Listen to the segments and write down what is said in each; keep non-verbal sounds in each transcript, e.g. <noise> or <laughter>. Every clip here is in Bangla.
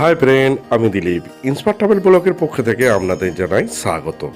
হাই ফ্রেন্ড আমি দিলীপ। ইন্সপার ট্রাভেল ব্লকের পক্ষ থেকে আপনাদের জানাই স্বাগত।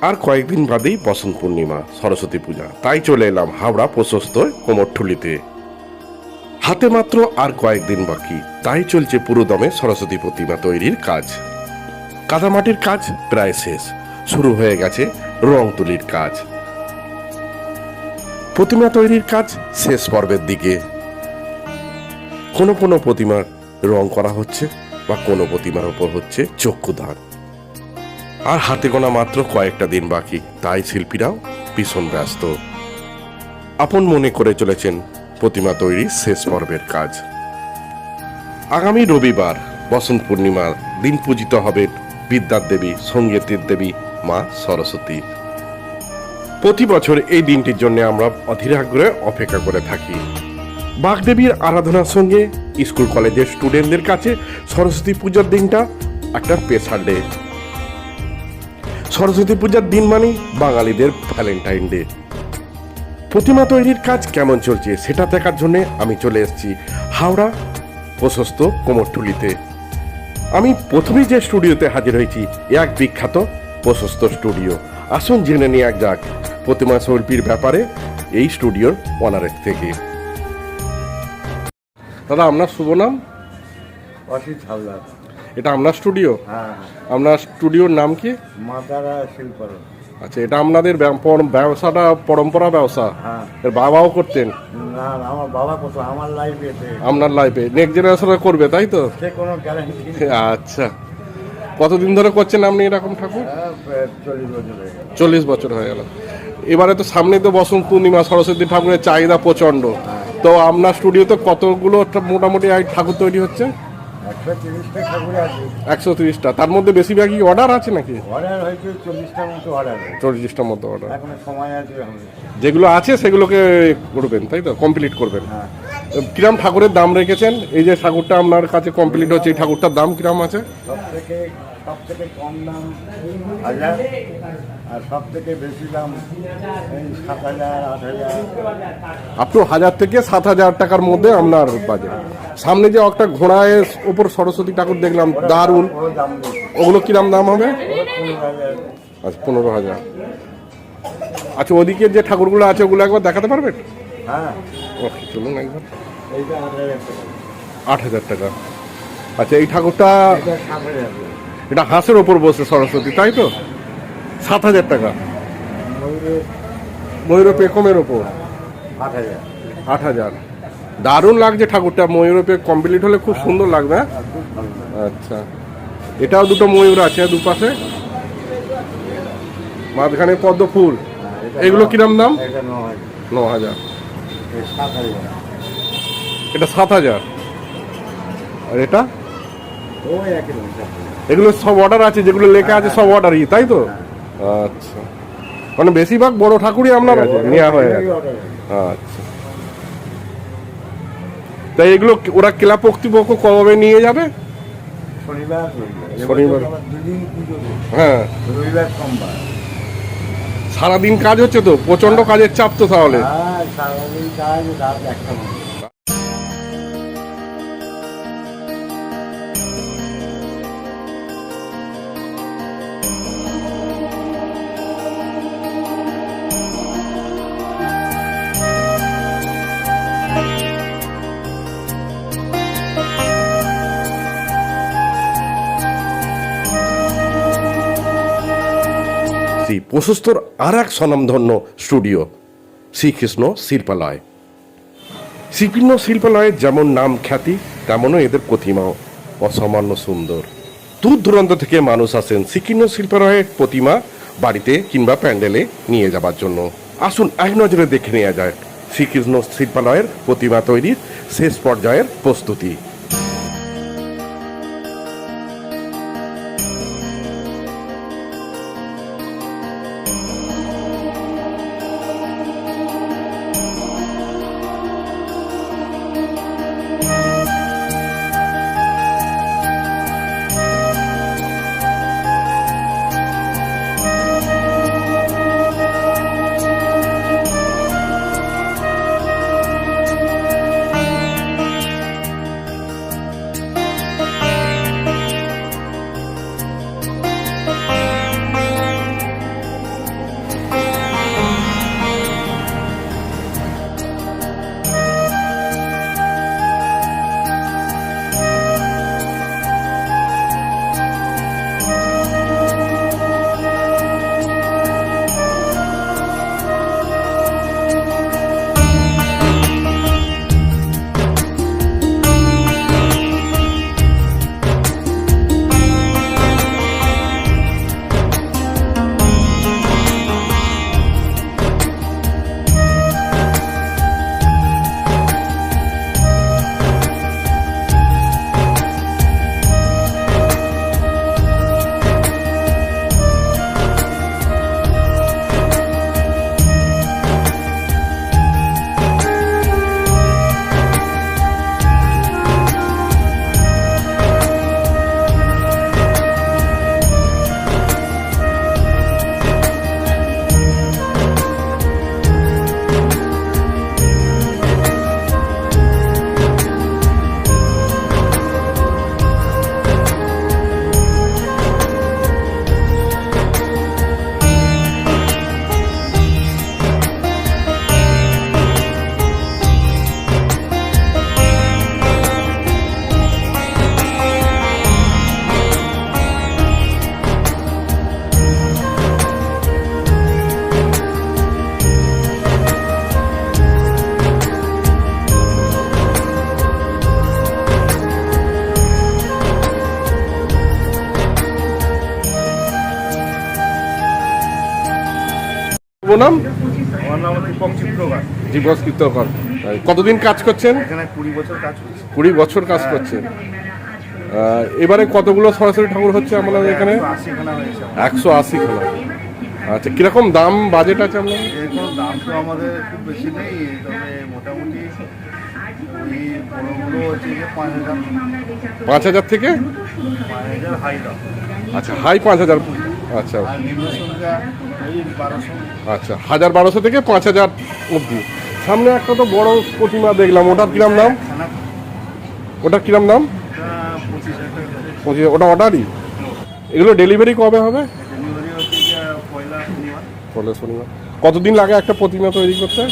আর কয়েকদিন বাদেই বসন্ত পূর্ণিমা, সরস্বতী পূজা। তাই চলে এলাম হাওড়া প্রশস্ত কোমরঠুলিতে হাতে মাত্র আর কয়েকদিন বাকি। তাই চলছে পুরোদমে সরস্বতী প্রতিমা তৈরির কাজ। কাদামাটির কাজ প্রায় শেষ। শুরু হয়ে গেছে রং তুলির কাজ। প্রতিমা তৈরির কাজ শেষ পর্বের দিকে। কোনো কোনো প্রতিমার রং করা হচ্ছে বা কোনো প্রতিমার ওপর হচ্ছে চক্ষুদান। আর হাতে গোনা মাত্র কয়েকটা দিন বাকি, তাই শিল্পীরাও ভীষণ ব্যস্ত। আপন মনে করে চলেছেন প্রতিমা তৈরির শেষ পর্বের কাজ। আগামী রবিবার বসন্ত পূর্ণিমার দিন পূজিত হবেন বিদ্যার দেবী সঙ্গীতের দেবী মা সরস্বতী। প্রতি বছর এই দিনটির জন্য আমরা অধীর আগ্রহে অপেক্ষা করে থাকি। বাগদেবীর আরাধনার সঙ্গে স্কুল কলেজের স্টুডেন্টদের কাছে সরস্বতী পূজার দিনটা একটা স্পেশাল ডে সরস্বতী পূজার দিন মানেই বাঙালিদের ভ্যালেন্টাইন ডে প্রতিমা তৈরির কাজ কেমন চলছে সেটা দেখার জন্য আমি চলে এসেছি হাওড়া প্রশস্ত কোমরটুলিতে। আমি প্রথমেই যে স্টুডিওতে হাজির হয়েছি এক বিখ্যাত প্রশস্ত স্টুডিও। আসুন জেনে নিয়ে এক যাক প্রতিমা শিল্পীর ব্যাপারে এই স্টুডিওর ওনারের থেকে। দাদা আপনার শুভ নাম? অসিত হালদার। এটা আপনার স্টুডিও? হ্যাঁ। আপনার স্টুডিওর নাম কি? মাতারা শিল্পর। আচ্ছা এটা আপনাদের ব্যবসাটা পরম্পরা ব্যবসা? হ্যাঁ। এর বাবাও করতেন? না আমার বাবা কত আমার লাইফ আপনার লাইফে নেক্সট জেনারেশনে করবে তাই তো? সে কোনো গ্যারান্টি <laughs> আচ্ছা। কতদিন ধরে করছেন আপনি এরকম ঠাকুর? চল্লিশ বছর হয়ে গেল। চল্লিশ বছর হয়ে গেল। এবারে তো সামনে তো বসন্ত পূর্ণিমা সরস্বতী ঠাকুরের চাহিদা প্রচণ্ড তো আপনার স্টুডিওতে কতগুলো মোটামুটি ঠাকুর তৈরি হচ্ছে? একশো তিরিশটা তার মধ্যে বেশিরভাগই অর্ডার আছে নাকি? অর্ডার চল্লিশটার মতো অর্ডার যেগুলো আছে সেগুলোকে করবেন তাই তো? কমপ্লিট করবেন। হ্যাঁ। কিরাম ঠাকুরের দাম রেখেছেন? এই যে ঠাকুরটা আপনার কাছে কমপ্লিট হচ্ছে এই ঠাকুরটার দাম কিরাম আছে? সব থেকে কম দাম আর সব থেকে বেশি দাম এই সাত হাজার আট হাজার। আপ টু হাজার থেকে সাত হাজার টাকার মধ্যে আপনার বাজেট। সামনে যে একটা ঘোড়ায় ওপর সরস্বতী ঠাকুর দেখলাম দারুণ। ওগুলো কিরাম দাম হবে? আচ্ছা পনেরো হাজার। আচ্ছা ওদিকে যে ঠাকুরগুলো আছে ওগুলো একবার দেখাতে পারবেন? হ্যাঁ। ওকে চলুন একবার। আট হাজার টাকা। আচ্ছা এই ঠাকুরটা এটা হাঁসের ওপর বসে সরস্বতী তাই তো? সাত হাজার টাকা। ময়ূর পেকমের ওপর। আট হাজার। আট হাজার। দারুণ লাগছে ঠাকুরটা ময়ূরপে কমপ্লিট হলে খুব সুন্দর লাগবে হ্যাঁ? আচ্ছা। এটাও দুটো ময়ূর আছে দুপাশে। মাঝখানে পদ্ম ফুল। এগুলো কিরম দাম? ন হাজার। এটা সাত হাজার। আর এটা। এগুলো সব অর্ডার আছে যেগুলো লেখা আছে সব অর্ডারই তাই তো? আচ্ছা। মানে বেশিরভাগ বড় ঠাকুরই আপনার নেওয়া হয়ে গেছে। আচ্ছা। তাই এগুলো ওরা ক্লাব কর্তৃপক্ষ কবে নিয়ে যাবে? শনিবার শনিবার। হ্যাঁ। রবিবার সোমবার। সারাদিন কাজ হচ্ছে তো? প্রচণ্ড কাজের চাপ তো তাহলে? হ্যাঁ সারাদিন কাজ রাত একটা শ্রী প্রশস্তর আর এক স্বনামধন্য স্টুডিও। শ্রীকৃষ্ণ শিল্পালয়। শ্রীকৃষ্ণ শিল্পালয়ের যেমন নাম খ্যাতি, তেমনও এদের প্রতিমাও অসামান্য সুন্দর। দূর দূরান্ত থেকে মানুষ আসেন শ্রীকৃষ্ণ শিল্পালয়ের প্রতিমা বাড়িতে কিংবা প্যান্ডেলে নিয়ে যাবার জন্য। আসুন এক নজরে দেখে নেওয়া যায় শ্রীকৃষ্ণ শিল্পালয়ের প্রতিমা তৈরির শেষ পর্যায়ের প্রস্তুতি। নাম আমার নাম দীপক চিত্রকার জীবস কীর্তকর কতদিন কাজ করছেন? এখানে কুড়ি বছর কাজ করছি কুড়ি বছর কাজ করছেন। এবারে কতগুলো সরাসরি ঠাকুর হচ্ছে আমাদের এখানে? একশো আশি খানা আচ্ছা কীরকম দাম বাজেট আছে আপনার? এরকম দাম তো আমাদের খুব বেশি নেই তবে মোটামুটি ওই বড়গুলো হচ্ছে যে পাঁচ হাজার। থেকে? আচ্ছা হাই পাঁচ হাজার। আচ্ছা। আচ্ছা হাজার বারোশো থেকে পাঁচ হাজার অবধি। সামনে একটা তো বড় প্রতিমা দেখলাম ওটার কিরাম নাম ওটার কিরাম নাম পঁচিশ ওটা অর্ডারই? এগুলো ডেলিভারি কবে হবে? পয়লা শনিবার। কতদিন লাগে একটা প্রতিমা তৈরি করতে?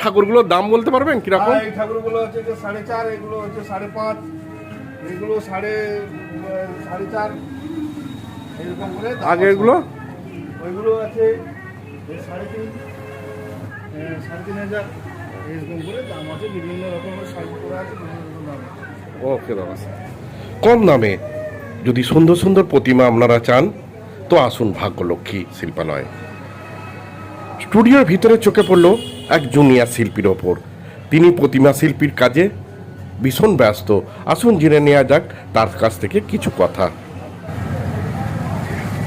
ঠাকুরগুলোর দাম বলতে পারবেন কীরকম? ঠাকুরগুলো হচ্ছে সাড়ে চার এগুলো হচ্ছে সাড়ে পাঁচ। এগুলো সাড়ে সাড়ে চার এরকম করে আগে এগুলো? ওইগুলো আছে সাড়ে তিন সাড়ে তিন হাজার এরকম করে দাম আছে বিভিন্ন রকমের করে আছে বিভিন্ন রকম দাম আছে। ওকে দাদা কম দামে যদি সুন্দর সুন্দর প্রতিমা আপনারা চান তো আসুন ভাগ্যলক্ষ্মী শিল্পালয়। স্টুডিওর ভিতরে চোখে পড়ল এক জুনিয়র শিল্পীর ওপর। তিনি প্রতিমা শিল্পীর কাজে ভীষণ ব্যস্ত। আসুন জেনে নেওয়া যাক তার কাছ থেকে কিছু কথা।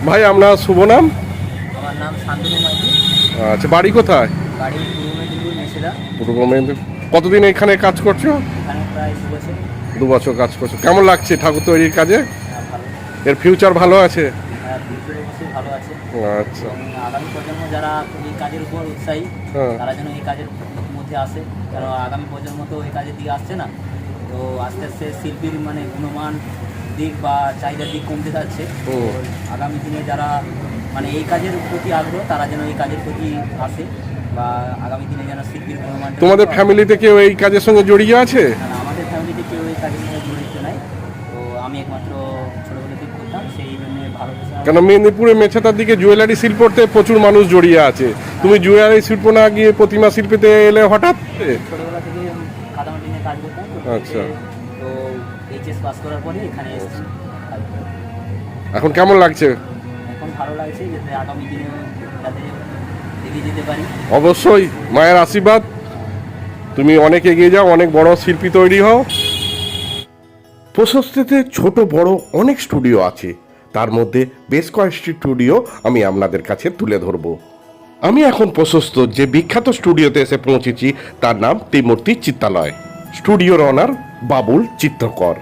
ভাই আপনার শুভ নাম? আমার নাম শান্তনু মাঝি আচ্ছা বাড়ি কোথায়? বাড়ি পূর্ব মেদিনীপুর মেসেদা। পূর্ব মেদিনীপুর। কতদিন এখানে কাজ করছ? এখানে প্রায় দু বছর। দু বছর কাজ করছ। কেমন লাগছে ঠাকুর তৈরির কাজে? হ্যাঁ, এর ফিউচার ভালো আছে? হ্যাঁ, ভালো আছে। আচ্ছা। আগামী প্রজন্ম যারা এই কাজের উপর উৎসাহী হ্যাঁ। তারা যেন এই কাজের মধ্যে আসে। কারণ আগামী প্রজন্ম তো এই কাজের দিকে আসছে না। তো আস্তে আস্তে শিল্পীর মানে গুণমান দিক বা চাহিদার দিক কমতে যাচ্ছে। তো আগামী দিনে যারা মানে এই কাজের প্রতি আগ্রহ তারা যেন এই কাজের প্রতি আসে বা আগামী দিনে যেন শিল্পীর গুণমান তোমাদের ফ্যামিলিতে কেউ এই কাজের সঙ্গে জড়িয়ে আছে? আমাদের ফ্যামিলিতে কেউ এই কাজের সঙ্গে জড়িত নাই। তো আমি একমাত্র ছোটোবেলা থেকে করতাম সেই জন্য ভালোবাসা কেন মেদিনীপুরে মেছেতার দিকে জুয়েলারি শিল্পতে প্রচুর মানুষ জড়িয়ে আছে। তুমি জুয়েলারি শিল্প না গিয়ে প্রতিমা শিল্পীতে এলে হঠাৎ ছোটোবেলা থেকে কাদামাটি নিয়ে কাজ করতাম ছোটো আচ্ছা। তো এইচএস পাস করার পরে এখানে এসেছি। এখন কেমন লাগছে? এখন ভালো লাগছে যাতে আগামী দিনে যাতে এগিয়ে যেতে পারি। অবশ্যই মায়ের আশীর্বাদ। তুমি অনেক এগিয়ে যাও অনেক বড় শিল্পী তৈরি হও। প্রশস্তিতে ছোট বড় অনেক স্টুডিও আছে। তার মধ্যে বেশ কয়েকটি স্টুডিও আমি আপনাদের কাছে তুলে ধরব। আমি এখন প্রশস্ত যে বিখ্যাত স্টুডিওতে এসে পৌঁছেছি তার নাম ত্রিমূর্তি চিত্তালয়। স্টুডিওর অনার বাবুল চিত্রকর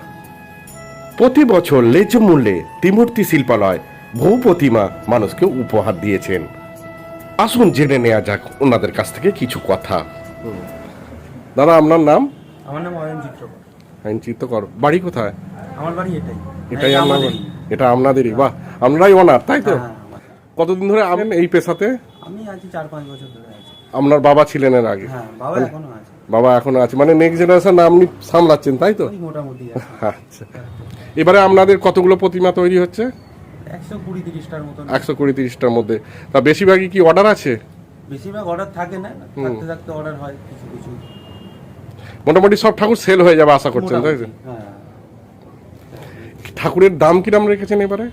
প্রতি বছর লেজ মূল্যে ত্রিমূর্তি শিল্পালয় বহু প্রতিমা মানুষকে উপহার দিয়েছেন। আসুন জেনে নেওয়া যাক ওনাদের কাছ থেকে কিছু কথা। দাদা আপনার নাম? আমার নাম অয়ন চিত্রকর আইন চিত্রকর বাড়ি কোথায়? আমার বাড়ি এটাই। এটাই এটা বাড়ি? এটা আপনাদেরই। বাহ আপনারাই ওনার তাই তো? হ্যাঁ, হ্যাঁ, আমার। কতদিন ধরে আছেন এই পেশাতে? আমি আছি চার পাঁচ বছর ধরে আছি। আপনার বাবা ছিলেন এর আগে। হ্যাঁ বাবা এখনও আছে। বাবা এখনও আছে। মানে নেক্সট জেনারেশন আপনি সামলাচ্ছেন তাই তো? মোটামুটি আচ্ছা। এবারে আপনাদের কতগুলো প্রতিমা তৈরি হচ্ছে? একশো কুড়ি তিরিশটার মধ্যে। তা বেশিরভাগই কি অর্ডার আছে? বেশিরভাগ অর্ডার থাকে না থাকতে থাকতে অর্ডার হয় কিছু কিছু। মোটামুটি সব ঠাকুর সেল হয়ে যাবে আশা করছেন তাই তো? হ্যাঁ। ঠাকুরের দাম কিরাম রেখেছেন এবারে?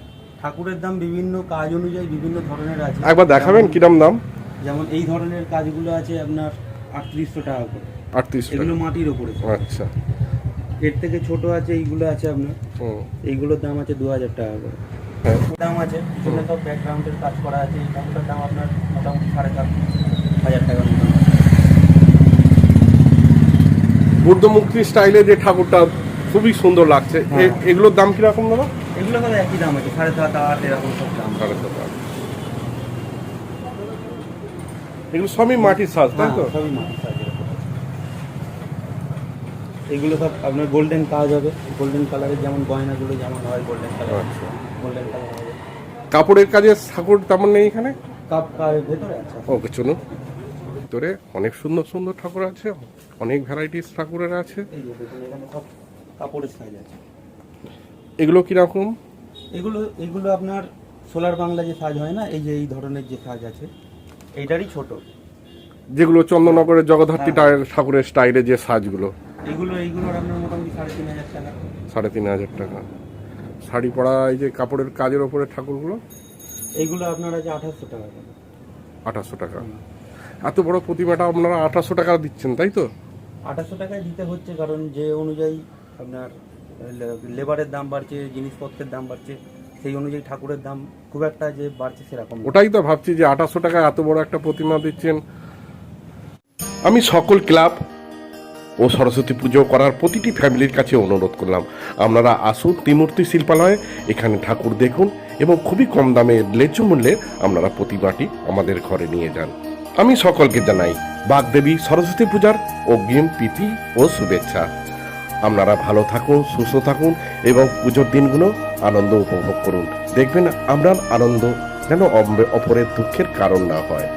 ঠাকুরের দাম বিভিন্ন কাজ অনুযায়ী বিভিন্ন ধরনের আছে। একবার দেখাবেন কিরাম দাম? যেমন এই ধরনের কাজগুলো আছে আপনার আটত্রিশশো টাকা করে। আটত্রিশ এগুলো মাটির ওপরে আচ্ছা। এর থেকে ছোট আছে এইগুলো আছে আপনার। এইগুলোর দাম আছে দু হাজার টাকা করে। হ্যাঁ। দাম আছে পিছনে সব ব্যাকগ্রাউন্ডের কাজ করা আছে। এই দাম আপনার মোটামুটি সাড়ে চার হাজার টাকার মতন বুদ্ধ মুক্তি স্টাইলে যে ঠাকুরটা খুবই সুন্দর লাগছে হ্যাঁ। এগুলোর দাম কীরকম দাদা? এগুলো সব একই দাম আছে সাড়ে সাত আট এরকম সব দাম। সাড়ে সাত আট। এগুলো সবই মাটির সাজ তাই তো? হ্যাঁ, সবই মাটির উপর। এগুলো সব আপনার গোল্ডেন কাজ হবে গোল্ডেন কালারের যেমন গয়নাগুলো যেমন হয় গোল্ডেন কালার। গোল্ডেন কালার হবে। কাপড়ের কাজে ঠাকুর তেমন নেই এখানে? কাপ ভেতরে আছে। ওকে চলুন। ভিতরে অনেক সুন্দর সুন্দর ঠাকুর আছে অনেক ভ্যারাইটিস ঠাকুরের আছে। কাপড়ের সাইজ আছে। এগুলো কীরকম? এগুলো এগুলো আপনার সোলার বাংলা যে সাজ হয় না এই যে এই ধরনের যে সাজ আছে এইটারই ছোট। যেগুলো চন্দননগরের জগদ্ধাত্রী হ্যাঁ। ঠাকুরের স্টাইলে যে সাজগুলো। এগুলো এইগুলোর আপনার মোটামুটি সাড়ে তিন হাজার টাকা। সাড়ে তিন হাজার টাকা। শাড়ি পরা এই যে কাপড়ের কাজের ওপরে ঠাকুরগুলো? এইগুলো আপনার আছে আঠাশশো টাকা আঠাশশো টাকা। এত বড় প্রতিমাটা আপনারা আঠাশশো টাকা দিচ্ছেন তাই তো? আঠাশশো টাকায় দিতে হচ্ছে কারণ যে অনুযায়ী আপনার লেবারের দাম বাড়ছে জিনিসপত্রের দাম বাড়ছে সেই অনুযায়ী ঠাকুরের দাম খুব একটা যে বাড়ছে সেরকম ওটাই তো ভাবছি যে আঠাশশো টাকা এত বড় একটা প্রতিমা দিচ্ছেন। আমি সকল ক্লাব ও সরস্বতী পুজো করার প্রতিটি ফ্যামিলির কাছে অনুরোধ করলাম। আপনারা আসুন ত্রিমূর্তি শিল্পালয়ে, এখানে ঠাকুর দেখুন এবং খুবই কম দামে ন্যায্য মূল্যে আপনারা প্রতিমাটি আমাদের ঘরে নিয়ে যান। আমি সকলকে জানাই, বাগদেবী সরস্বতী পূজার অগ্রিম প্রীতি ও শুভেচ্ছা। আপনারা ভালো থাকুন, সুস্থ থাকুন এবং পুজোর দিনগুলো আনন্দ উপভোগ করুন। দেখবেন আপনার আনন্দ যেন অপরের দুঃখের কারণ না হয়।